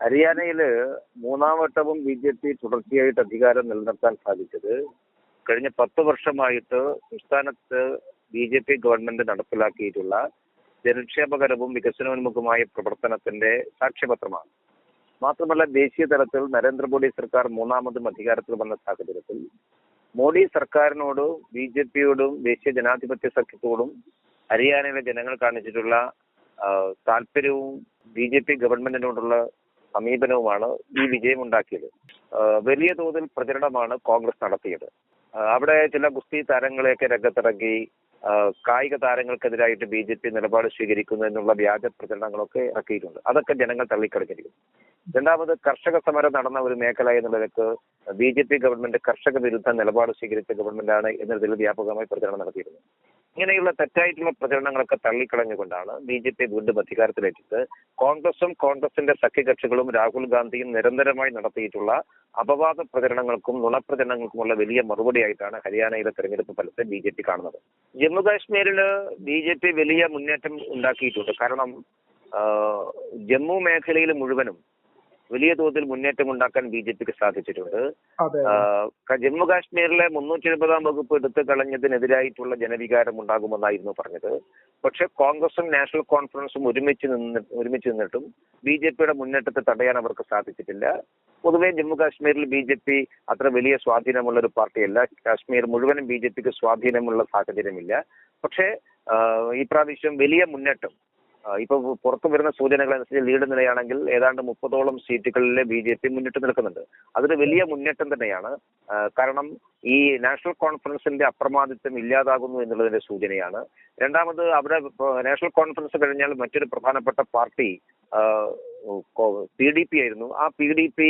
ഹരിയാനയിൽ മൂന്നാം വട്ടവും ബി ജെ പി തുടർച്ചയായിട്ട് അധികാരം നിലനിർത്താൻ സാധിച്ചത് കഴിഞ്ഞ പത്ത് വർഷമായിട്ട് സംസ്ഥാനത്ത് ബി ജെ പി ഗവൺമെന്റ് നടപ്പിലാക്കിയിട്ടുള്ള ജനക്ഷേമകരവും വികസനോന്മുഖമായ പ്രവർത്തനത്തിന്റെ സാക്ഷ്യപത്രമാണ്. മാത്രമല്ല ദേശീയ തലത്തിൽ നരേന്ദ്രമോദി സർക്കാർ മൂന്നാമതും അധികാരത്തിൽ വന്ന സാഹചര്യത്തിൽ മോദി സർക്കാരിനോടും ബി ജെ പിയോടും ദേശീയ ജനാധിപത്യ സഖ്യത്തോടും ഹരിയാനയിലെ ജനങ്ങൾ കാണിച്ചിട്ടുള്ള താല്പര്യവും ബി ജെ പി ഗവൺമെന്റിനോടുള്ള സമീപനവുമാണ് ഈ വിജയമുണ്ടാക്കിയത്. വലിയ തോതിൽ പ്രചരണമാണ് കോൺഗ്രസ് നടത്തിയത്. അവിടെ ചില ഗുസ്തി താരങ്ങളെയൊക്കെ രംഗത്തിറങ്ങി കായിക താരങ്ങൾക്കെതിരായിട്ട് ബി ജെ പി നിലപാട് സ്വീകരിക്കുന്നു എന്നുള്ള വ്യാജ പ്രചരണങ്ങളൊക്കെ ഇറക്കിയിട്ടുണ്ട്. അതൊക്കെ ജനങ്ങൾ തള്ളിക്കളഞ്ഞിരിക്കുന്നു രണ്ടാമത് കർഷക സമരം നടന്ന ഒരു മേഖല എന്നുള്ളതൊക്കെ ബി ജെ പി ഗവൺമെന്റ് കർഷക വിരുദ്ധ നിലപാട് സ്വീകരിച്ച ഗവൺമെന്റാണ് എന്നതിൽ വ്യാപകമായി പ്രചരണം നടത്തിയിരുന്നത്. ഇങ്ങനെയുള്ള തെറ്റായിട്ടുള്ള പ്രചരണങ്ങളൊക്കെ തള്ളിക്കളഞ്ഞുകൊണ്ടാണ് ബി ജെ പി വീണ്ടും അധികാരത്തിലെത്തിയത് കോൺഗ്രസും കോൺഗ്രസിന്റെ സഖ്യകക്ഷികളും രാഹുൽ ഗാന്ധിയും നിരന്തരമായി നടത്തിയിട്ടുള്ള അപവാദ പ്രചരണങ്ങൾക്കും നുണപ്രചരണങ്ങൾക്കുമുള്ള വലിയ മറുപടിയായിട്ടാണ് ഹരിയാനയിലെ തെരഞ്ഞെടുപ്പ് ഫലത്തെ ബി ജെ പി കാണുന്നത്. ജമ്മുകാശ്മീരിൽ ബി ജെ പി വലിയ മുന്നേറ്റം ഉണ്ടാക്കിയിട്ടുണ്ട്. കാരണം ജമ്മു മേഖലയിൽ മുഴുവനും വലിയ തോതിൽ മുന്നേറ്റം ഉണ്ടാക്കാൻ ബി ജെ പിക്ക് സാധിച്ചിട്ടുണ്ട്. ജമ്മു കാശ്മീരിലെ മുന്നൂറ്റി എഴുപതാം വകുപ്പ് എടുത്തു കളഞ്ഞതിനെതിരായിട്ടുള്ള ജനവികാരം ഉണ്ടാകുമെന്നായിരുന്നു പറഞ്ഞത്. പക്ഷെ കോൺഗ്രസും നാഷണൽ കോൺഫറൻസും ഒരുമിച്ച് നിന്ന് ഒരുമിച്ച് നിന്നിട്ടും ബി ജെ പിയുടെ മുന്നേറ്റത്തെ തടയാൻ അവർക്ക് സാധിച്ചിട്ടില്ല. പൊതുവെ ജമ്മു കാശ്മീരിൽ ബി ജെ പി അത്ര വലിയ സ്വാധീനമുള്ള ഒരു പാർട്ടിയല്ല. കാശ്മീർ മുഴുവനും ബി ജെ പിക്ക് സ്വാധീനമുള്ള സാഹചര്യമില്ല. പക്ഷേ ഈ പ്രാവശ്യം വലിയ മുന്നേറ്റം ഇപ്പൊ പുറത്തു വരുന്ന സൂചനകൾ അനുസരിച്ച് ലീഡ് നിലയാണെങ്കിൽ ഏതാണ്ട് മുപ്പതോളം സീറ്റുകളിലെ ബി ജെ പി മുന്നിട്ട് നിൽക്കുന്നുണ്ട്. അതൊരു വലിയ മുന്നേറ്റം തന്നെയാണ്. കാരണം ഈ നാഷണൽ കോൺഫറൻസിന്റെ അപ്രമാദിത്വം ഇല്ലാതാകുന്നു എന്നുള്ളതിന്റെ സൂചനയാണ്. രണ്ടാമത് അവിടെ നാഷണൽ കോൺഫറൻസ് കഴിഞ്ഞാൽ മറ്റൊരു പ്രധാനപ്പെട്ട പാർട്ടി പി ഡി പി ആയിരുന്നു. ആ പി ഡി പി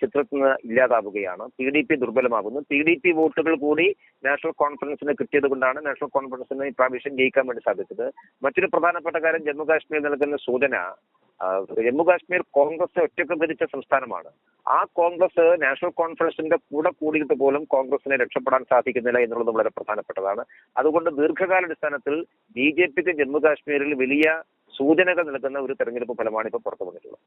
ചിത്രത്തിൽ നിന്ന് ഇല്ലാതാവുകയാണ്. പി ഡി പി ദുർബലമാകുന്നു. പി ഡി പി വോട്ടുകൾ കൂടി നാഷണൽ കോൺഫറൻസിന് കിട്ടിയത് കൊണ്ടാണ് നാഷണൽ കോൺഫറൻസിന് പ്രാവശ്യം ജയിക്കാൻ വേണ്ടി സാധിച്ചത്. മറ്റൊരു പ്രധാനപ്പെട്ട കാര്യം ജമ്മു കാശ്മീർ നൽകുന്ന സൂചന ജമ്മുകാശ്മീർ ജമ്മു കാശ്മീർ കോൺഗ്രസ് ഒറ്റയ്ക്ക് ഭരിച്ച സംസ്ഥാനമാണ്. ആ കോൺഗ്രസ് നാഷണൽ കോൺഫറൻസിന്റെ കൂടെ കൂടിയിട്ട് പോലും കോൺഗ്രസിനെ രക്ഷപ്പെടാൻ സാധിക്കുന്നില്ല എന്നുള്ളത് വളരെ പ്രധാനപ്പെട്ടതാണ്. അതുകൊണ്ട് ദീർഘകാലാടിസ്ഥാനത്തിൽ ബി ജെ പിക്ക് ജമ്മു കാശ്മീരിൽ വലിയ സൂചനകൾ നൽകുന്ന ഒരു തെരഞ്ഞെടുപ്പ് ഫലമാണ് ഇപ്പോൾ പുറത്തു വന്നിട്ടുള്ളത്.